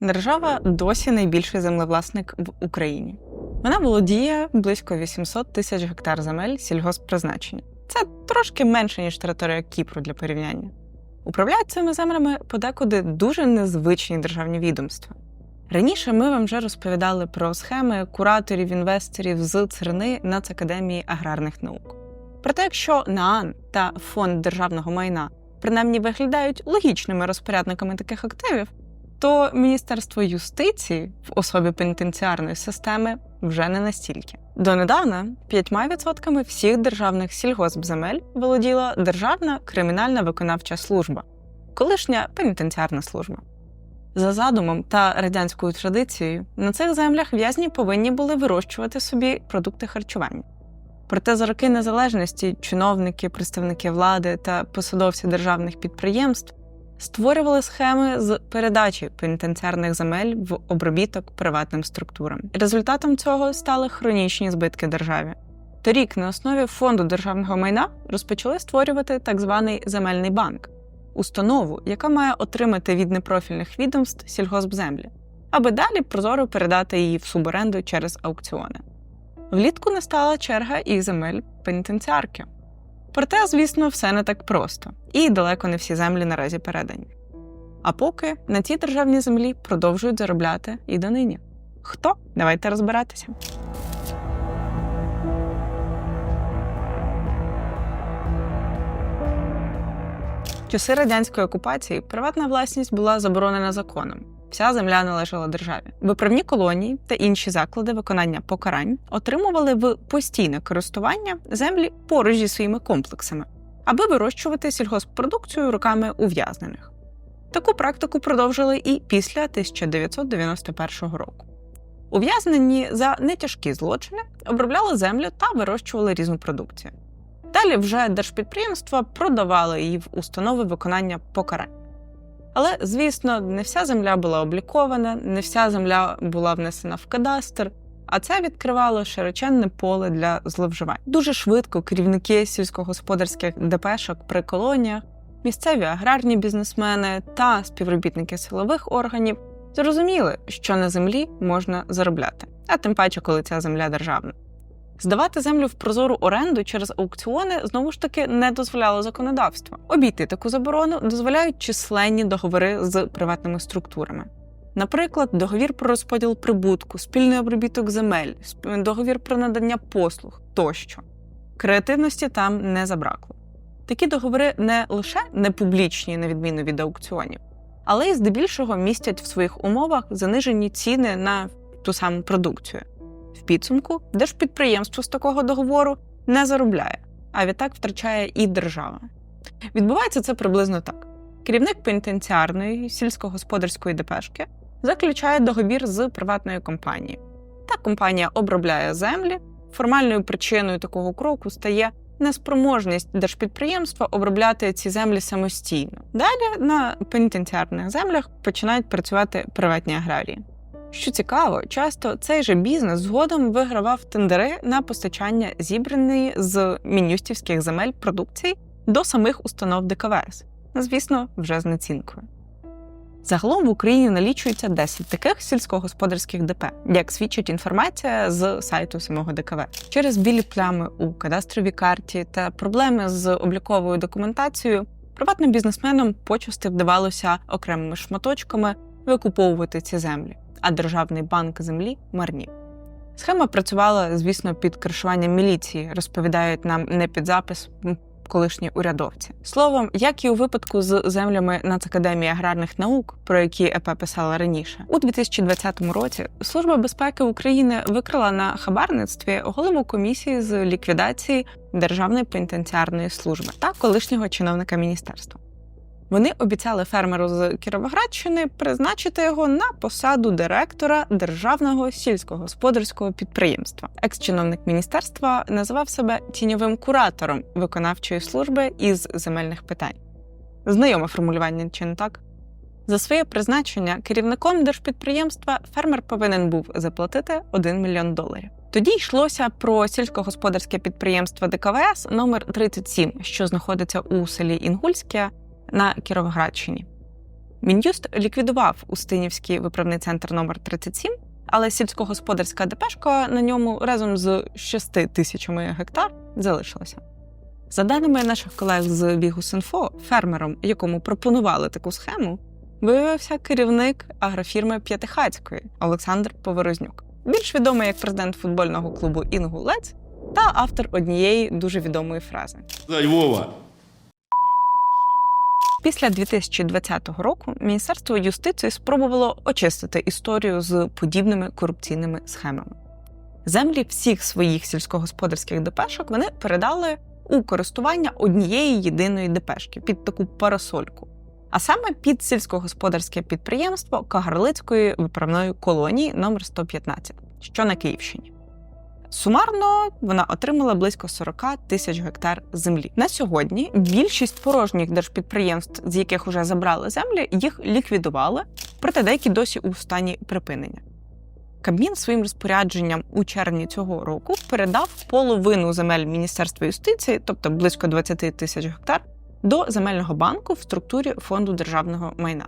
Держава досі найбільший землевласник в Україні. Вона володіє близько 800 тисяч гектар земель сільгосппризначення. Це трошки менше, ніж територія Кіпру для порівняння. Управляють цими землями подекуди дуже незвичні державні відомства. Раніше ми вам вже розповідали про схеми кураторів, інвесторів з царини Нацакадемії аграрних наук. Проте, якщо НААН та фонд державного майна принаймні виглядають логічними розпорядниками таких активів, то Міністерство юстиції в особі пенітенціарної системи вже не настільки. Донедавна 5% всіх державних сільгоспземель володіла Державна кримінальна виконавча служба, колишня пенітенціарна служба. За задумом та радянською традицією, на цих землях в'язні повинні були вирощувати собі продукти харчування. Проте за роки незалежності чиновники, представники влади та посадовці державних підприємств створювали схеми з передачі пенітенціарних земель в обробіток приватним структурам. Результатом цього стали хронічні збитки державі. Торік на основі фонду державного майна розпочали створювати так званий земельний банк установу, яка має отримати від непрофільних відомств сільгоспземлі, аби далі прозоро передати її в суборенду через аукціони. Влітку настала черга і земель пенітенціарки. Проте, звісно, все не так просто, і далеко не всі землі наразі передані. А поки на цій державній землі продовжують заробляти і донині. Хто? Давайте розбиратися. Часи радянської окупації приватна власність була заборонена законом. Вся земля належала державі. Виправні колонії та інші заклади виконання покарань отримували в постійне користування землі поруч зі своїми комплексами, аби вирощувати сільгосппродукцію руками ув'язнених. Таку практику продовжили і після 1991 року. Ув'язнені за нетяжкі злочини обробляли землю та вирощували різну продукцію. Далі вже держпідприємства продавали її в установи виконання покарань. Але, звісно, не вся земля була облікована, не вся земля була внесена в кадастр, а це відкривало широченне поле для зловживань. Дуже швидко керівники сільськогосподарських ДПшок при колоніях, місцеві аграрні бізнесмени та співробітники силових органів зрозуміли, що на землі можна заробляти, а тим паче, коли ця земля державна. Здавати землю в прозору оренду через аукціони знову ж таки не дозволяло законодавство. Обійти таку заборону дозволяють численні договори з приватними структурами. Наприклад, договір про розподіл прибутку, спільний обробіток земель, договір про надання послуг тощо. Креативності там не забракло. Такі договори не лише не публічні, на відміну від аукціонів, але й здебільшого містять в своїх умовах занижені ціни на ту саму продукцію. Підсумку держпідприємство з такого договору не заробляє, а відтак втрачає і держава. Відбувається це приблизно так: керівник пенітенціарної сільськогосподарської ДПшки заключає договір з приватною компанією. Та компанія обробляє землі. Формальною причиною такого кроку стає неспроможність держпідприємства обробляти ці землі самостійно. Далі на пенітенціарних землях починають працювати приватні аграрії. Що цікаво, часто цей же бізнес згодом вигравав тендери на постачання зібраної з мінюстівських земель продукції до самих установ ДКВС, звісно, вже з націнкою. Загалом в Україні налічується 10 таких сільськогосподарських ДП, як свідчить інформація з сайту самого ДКВ. Через білі плями у кадастровій карті та проблеми з обліковою документацією приватним бізнесменам почасти вдавалося окремими шматочками викуповувати ці землі а Державний банк землі марнів. Схема працювала, звісно, під кришуванням міліції, розповідають нам не під запис колишні урядовці. Словом, як і у випадку з землями Нацакадемії аграрних наук, про які ЕП писала раніше, у 2020 році Служба безпеки України викрила на хабарництві голову комісії з ліквідації Державної пенітенціарної служби та колишнього чиновника міністерства. Вони обіцяли фермеру з Кіровоградщини призначити його на посаду директора державного сільськогосподарського підприємства. Екс-чиновник міністерства називав себе тіньовим куратором виконавчої служби із земельних питань. Знайоме формулювання чи не так? За своє призначення керівником держпідприємства фермер повинен був заплатити 1 мільйон доларів. Тоді йшлося про сільськогосподарське підприємство ДКВС номер 37 що знаходиться у селі Інгульське на Кіровоградщині. Мін'юст ліквідував Устинівський виправний центр номер 37 але сільськогосподарська депешка на ньому разом з 6 тисячами гектар залишилася. За даними наших колег з Бігус.Інфо, фермером, якому пропонували таку схему, виявився керівник агрофірми П'ятихацької Олександр Поворознюк, більш відомий як президент футбольного клубу Інгулець та автор однієї дуже відомої фрази. Львова. Після 2020 року Міністерство юстиції спробувало очистити історію з подібними корупційними схемами. Землі всіх своїх сільськогосподарських депешок вони передали у користування однієї єдиної депешки під таку парасольку, а саме під сільськогосподарське підприємство Кагарлицької виправної колонії номер 115, що на Київщині. Сумарно вона отримала близько 40 тисяч гектар землі. На сьогодні більшість порожніх держпідприємств, з яких вже забрали землі, їх ліквідували, проте деякі досі у стані припинення. Кабмін своїм розпорядженням у червні цього року передав половину земель Міністерства юстиції, тобто близько 20 тисяч гектар, до земельного банку в структурі фонду державного майна.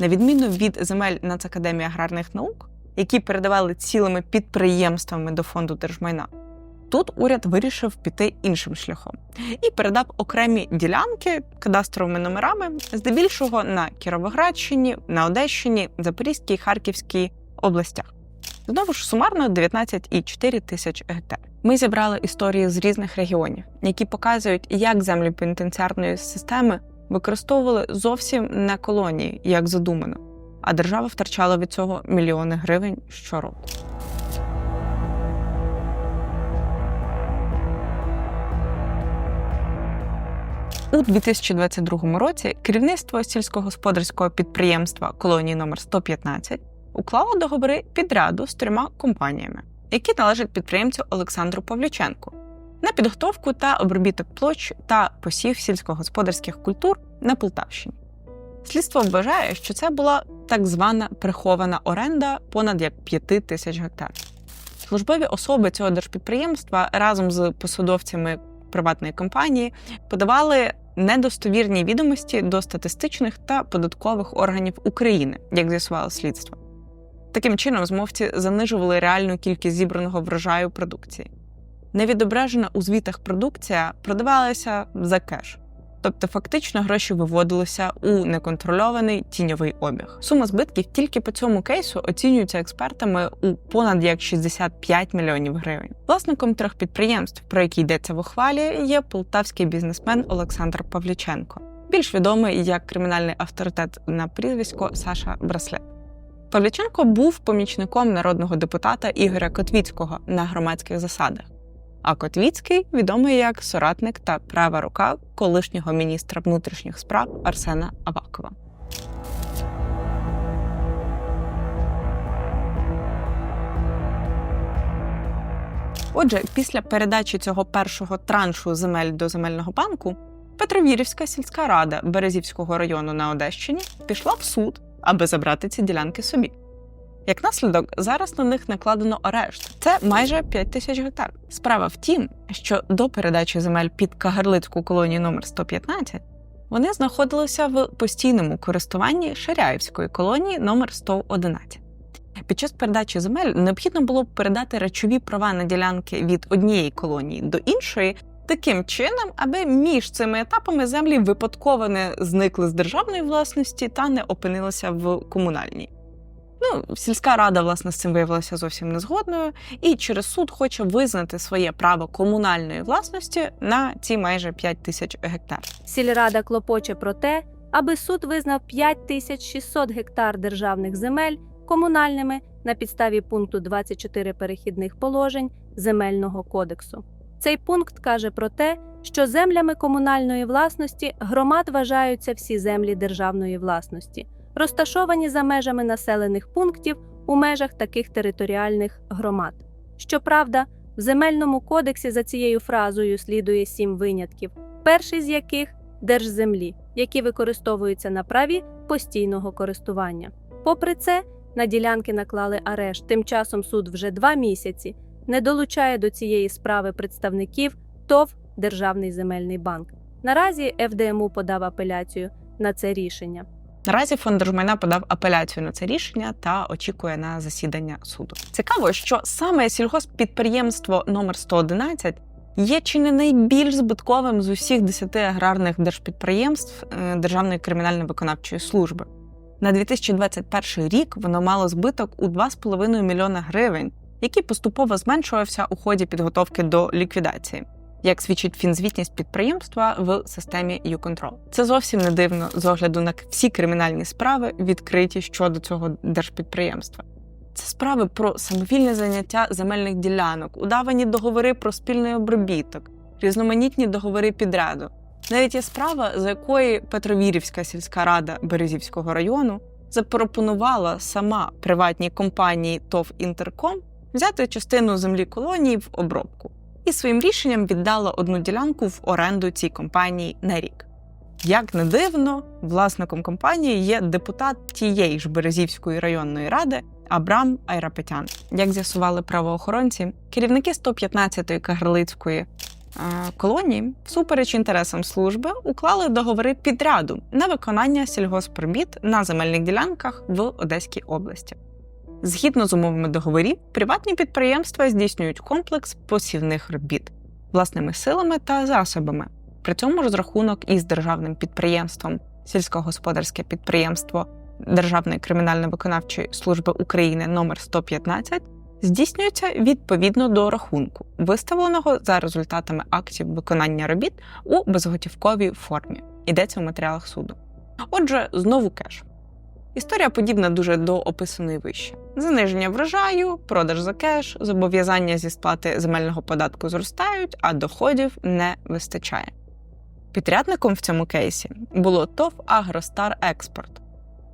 На відміну від земель Нацакадемії аграрних наук, які передавали цілими підприємствами до фонду держмайна. Тут уряд вирішив піти іншим шляхом і передав окремі ділянки кадастровими номерами, здебільшого на Кіровоградщині, на Одещині, Запорізькій, Харківській областях. Знову ж сумарно 19,4 тисяч гектар. Ми зібрали історії з різних регіонів, які показують, як землі пенітенціарної системи використовували зовсім не колонії, як задумано а держава втрачала від цього мільйони гривень щороку. У 2022 році керівництво сільськогосподарського підприємства колонії номер 115 уклало договори підряду з трьома компаніями, які належать підприємцю Олександру Павлюченку на підготовку та обробіток площ та посів сільськогосподарських культур на Полтавщині. Слідство вважає, що це була так звана прихована оренда понад як 5 тисяч гектар. Службові особи цього держпідприємства разом з посадовцями приватної компанії подавали недостовірні відомості до статистичних та податкових органів України, як з'ясувало слідство. Таким чином, змовці занижували реальну кількість зібраного врожаю продукції. Невідображена у звітах продукція продавалася за кеш. Тобто, фактично гроші виводилися у неконтрольований тіньовий обіг. Сума збитків тільки по цьому кейсу оцінюється експертами у понад як 65 мільйонів гривень. Власником трьох підприємств, про які йдеться в ухвалі, є полтавський бізнесмен Олександр Павліченко, більш відомий як кримінальний авторитет на прізвисько Саша Браслет. Павліченко був помічником народного депутата Ігоря Котвіцького на громадських засадах. А Котвіцький відомий як соратник та права рука колишнього міністра внутрішніх справ Арсена Авакова. Отже, після передачі цього першого траншу земель до земельного банку Петровірівська сільська рада Березівського району на Одещині пішла в суд, аби забрати ці ділянки собі. Як наслідок, зараз на них накладено арешт. Це майже 5 тисяч гектар. Справа в тім, що до передачі земель під Кагарлицьку колонію номер 115 вони знаходилися в постійному користуванні Ширяївської колонії номер 111. Під час передачі земель необхідно було передати речові права на ділянки від однієї колонії до іншої. Таким чином, аби між цими етапами землі випадково не зникли з державної власності та не опинилися в комунальній. Ну, сільська рада, власне, з цим виявилася зовсім незгодною, і через суд хоче визнати своє право комунальної власності на ці майже 5 тисяч гектар. Сільрада клопоче про те, аби суд визнав 5600 гектар державних земель комунальними на підставі пункту 24 перехідних положень Земельного кодексу. Цей пункт каже про те, що землями комунальної власності громад вважаються всі землі державної власності розташовані за межами населених пунктів у межах таких територіальних громад. Щоправда, в земельному кодексі за цією фразою слідує сім винятків, перший з яких держземлі, які використовуються на праві постійного користування. Попри це, на ділянки наклали арешт. Тим часом суд вже два місяці не долучає до цієї справи представників ТОВ Державний земельний банк. Наразі ФДМУ подав апеляцію на це рішення. Наразі фонд держмайна подав апеляцію на це рішення та очікує на засідання суду. Цікаво, що саме сільгосппідприємство номер 111 є чи не найбільш збитковим з усіх 10 аграрних держпідприємств е, Державної кримінально-виконавчої служби. На 2021 рік воно мало збиток у 2,5 мільйона гривень, який поступово зменшувався у ході підготовки до ліквідації як свідчить фінзвітність підприємства в системі YouControl. Це зовсім не дивно з огляду на всі кримінальні справи, відкриті щодо цього держпідприємства. Це справи про самовільне заняття земельних ділянок, удавані договори про спільний обробіток, різноманітні договори підряду. Навіть є справа, за якої Петровірівська сільська рада Березівського району запропонувала сама приватній компанії ТОВ Інтерком взяти частину землі колонії в обробку і своїм рішенням віддала одну ділянку в оренду цій компанії на рік. Як не дивно, власником компанії є депутат тієї ж Березівської районної ради Абрам Айрапетян. Як з'ясували правоохоронці, керівники 115-ї Кагарлицької е, колонії, всупереч інтересам служби, уклали договори підряду на виконання сільгоспробіт на земельних ділянках в Одеській області. Згідно з умовами договорів, приватні підприємства здійснюють комплекс посівних робіт власними силами та засобами. При цьому розрахунок із державним підприємством сільськогосподарське підприємство Державної кримінально-виконавчої служби України номер 115 здійснюється відповідно до рахунку, виставленого за результатами актів виконання робіт у безготівковій формі. Йдеться в матеріалах суду. Отже, знову кеш. Історія подібна дуже до описаної вище: заниження врожаю, продаж за кеш, зобов'язання зі сплати земельного податку зростають, а доходів не вистачає. Підрядником в цьому кейсі було ТОВ Агростар Експорт,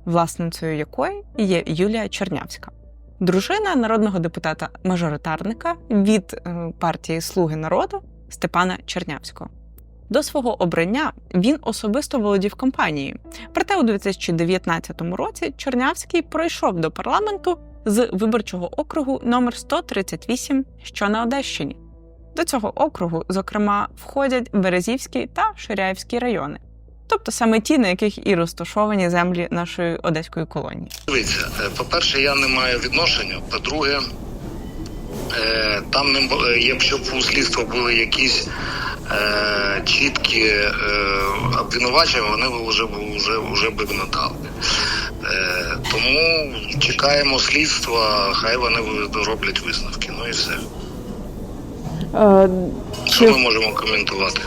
власницею якої є Юлія Чернявська, дружина народного депутата-мажоритарника від е, партії Слуги народу Степана Чернявського. До свого обрання він особисто володів компанією. Проте у 2019 році Чернявський пройшов до парламенту з виборчого округу номер 138, що на Одещині. До цього округу, зокрема, входять Березівський та Ширяївський райони, тобто саме ті, на яких і розташовані землі нашої одеської колонії. Дивіться, е, по-перше, я не маю відношення. По-друге, е, там не бу- е, якщо б у слідства були якісь е, чіткі е, обвинувачення, вони вже, б- вже, вже б надали. Е, тому чекаємо слідства, хай вони роблять висновки. Ну і все. Е, Що Чи, ми можемо коментувати?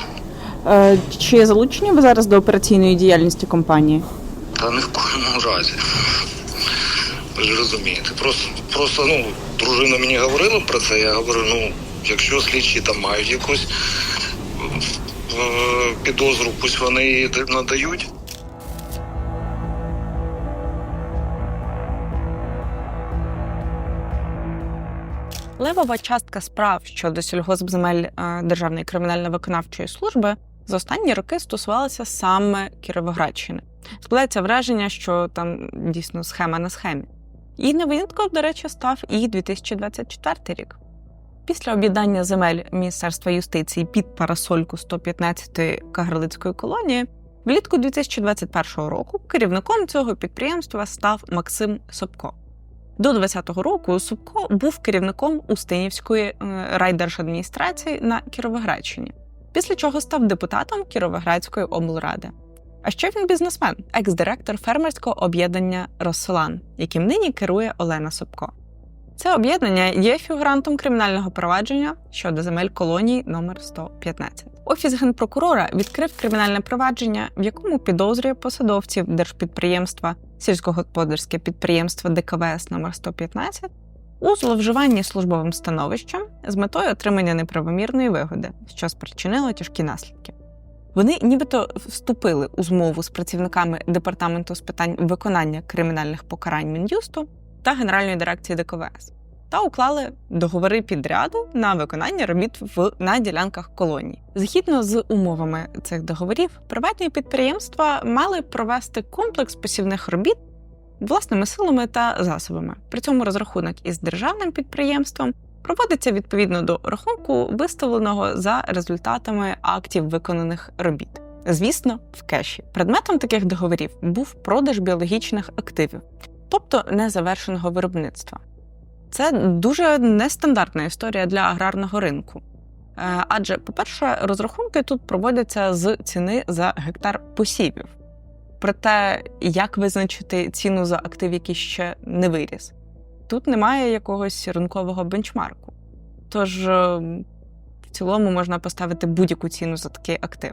е, чи залучені ви зараз до операційної діяльності компанії? Та ні в коєму разі. Ви ж розумієте. Просто, просто ну, дружина мені говорила про це, я говорю, ну, якщо слідчі там мають якусь підозру, пусть вони її надають. Левова частка справ щодо сільгоспземель е, Державної кримінально-виконавчої служби за останні роки стосувалася саме Кіровоградщини. Складається враження, що там дійсно схема на схемі. І не винятком, до речі, став і 2024 рік. Після об'єднання земель Міністерства юстиції під парасольку 115-ї Кагарлицької колонії влітку 2021 року керівником цього підприємства став Максим Собко. До 2020 року Собко був керівником Устинівської е, райдержадміністрації на Кіровоградщині, після чого став депутатом Кіровоградської облради. А ще він бізнесмен, екс-директор фермерського об'єднання Росолан, яким нині керує Олена Собко. Це об'єднання є фігурантом кримінального провадження щодо земель колонії номер 115. Офіс генпрокурора відкрив кримінальне провадження, в якому підозрює посадовців держпідприємства сільськогосподарське підприємство ДКВС номер 115 у зловживанні службовим становищем з метою отримання неправомірної вигоди, що спричинило тяжкі наслідки. Вони нібито вступили у змову з працівниками департаменту з питань виконання кримінальних покарань Мін'юсту та Генеральної дирекції ДКВС та уклали договори підряду на виконання робіт в на ділянках колоній. Згідно з умовами цих договорів, приватні підприємства мали провести комплекс посівних робіт власними силами та засобами. При цьому розрахунок із державним підприємством проводиться відповідно до рахунку, виставленого за результатами актів виконаних робіт. Звісно, в кеші. Предметом таких договорів був продаж біологічних активів, тобто незавершеного виробництва. Це дуже нестандартна історія для аграрного ринку. Е, Адже, по-перше, розрахунки тут проводяться з ціни за гектар посівів. Проте, як визначити ціну за актив, який ще не виріс? Тут немає якогось ринкового бенчмарку. Тож, е, в цілому можна поставити будь-яку ціну за такий актив.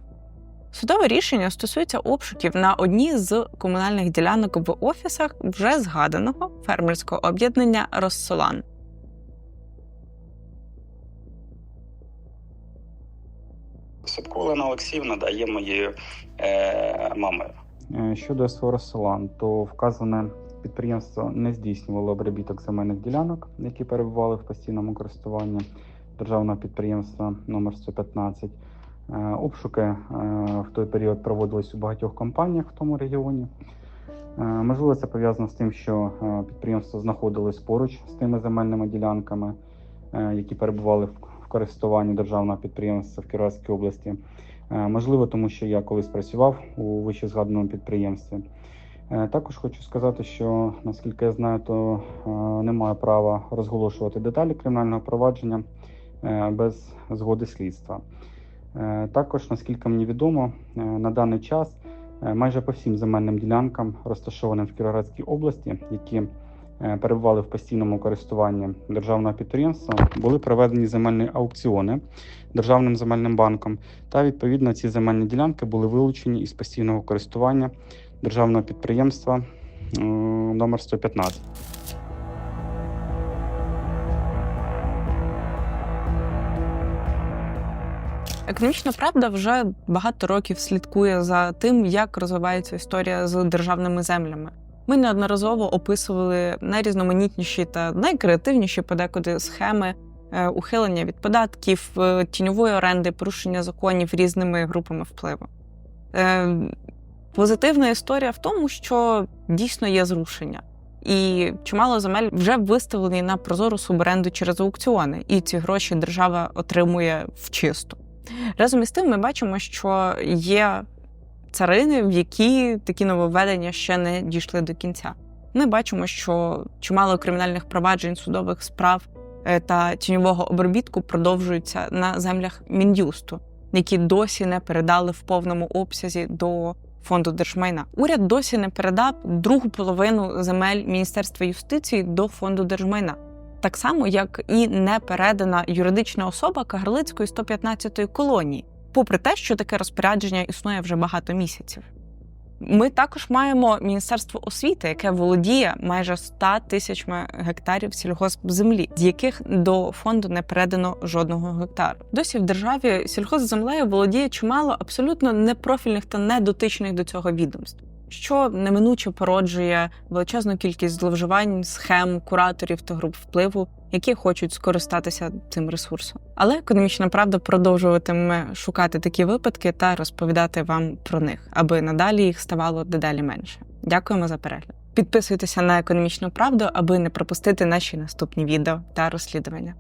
Судове рішення стосується обшуків на одній з комунальних ділянок в офісах вже згаданого фермерського об'єднання Россолан. Собко Олена Олексіївна да, є моєю е, мамою. Е, Щодо СВО «Росолан», то вказане підприємство не здійснювало обробіток земельних ділянок, які перебували в постійному користуванні державного підприємства номер 115. Е, Обшуки е, в той період проводились у багатьох компаніях в тому регіоні. Е, Можливо, це пов'язано з тим, що підприємство знаходилось поруч з тими земельними ділянками, які перебували в користуванні державного підприємства в Кіровоградській області. Можливо, тому що я колись працював у вище згаданому підприємстві. Також хочу сказати, що наскільки я знаю, то немає права розголошувати деталі кримінального провадження без згоди слідства. Е, Також, наскільки мені відомо, е, на даний час е, майже по всім земельним ділянкам, розташованим в Кіровоградській області, які перебували в постійному користуванні державного підприємства, були проведені земельні аукціони державним земельним банком, та відповідно ці земельні ділянки були вилучені із постійного користування державного підприємства номер 115. Економічна правда вже багато років слідкує за тим, як розвивається історія з державними землями. Ми неодноразово описували найрізноманітніші та найкреативніші подекуди схеми е, ухилення від податків, е, тіньової оренди, порушення законів різними групами впливу. Е, Позитивна історія в тому, що дійсно є зрушення. І чимало земель вже виставлені на прозору суборенду через аукціони, і ці гроші держава отримує в чисту. Разом із тим, ми бачимо, що є царини, в які такі нововведення ще не дійшли до кінця. Ми бачимо, що чимало кримінальних проваджень, судових справ е, та тіньового обробітку продовжуються на землях Мін'юсту, які досі не передали в повному обсязі до фонду держмайна. Уряд досі не передав другу половину земель Міністерства юстиції до фонду держмайна. Так само, як і не передана юридична особа Кагарлицької 115-ї колонії, попри те, що таке розпорядження існує вже багато місяців. Ми також маємо Міністерство освіти, яке володіє майже 100 тисячами гектарів сільгоспземлі, з яких до фонду не передано жодного гектару. Досі в державі сільгоспземлею володіє чимало абсолютно непрофільних та недотичних до цього відомств, що неминуче породжує величезну кількість зловживань, схем, кураторів та груп впливу, які хочуть скористатися цим ресурсом. Але економічна правда продовжуватиме шукати такі випадки та розповідати вам про них, аби надалі їх ставало дедалі менше. Дякуємо за перегляд. Підписуйтеся на економічну правду, аби не пропустити наші наступні відео та розслідування.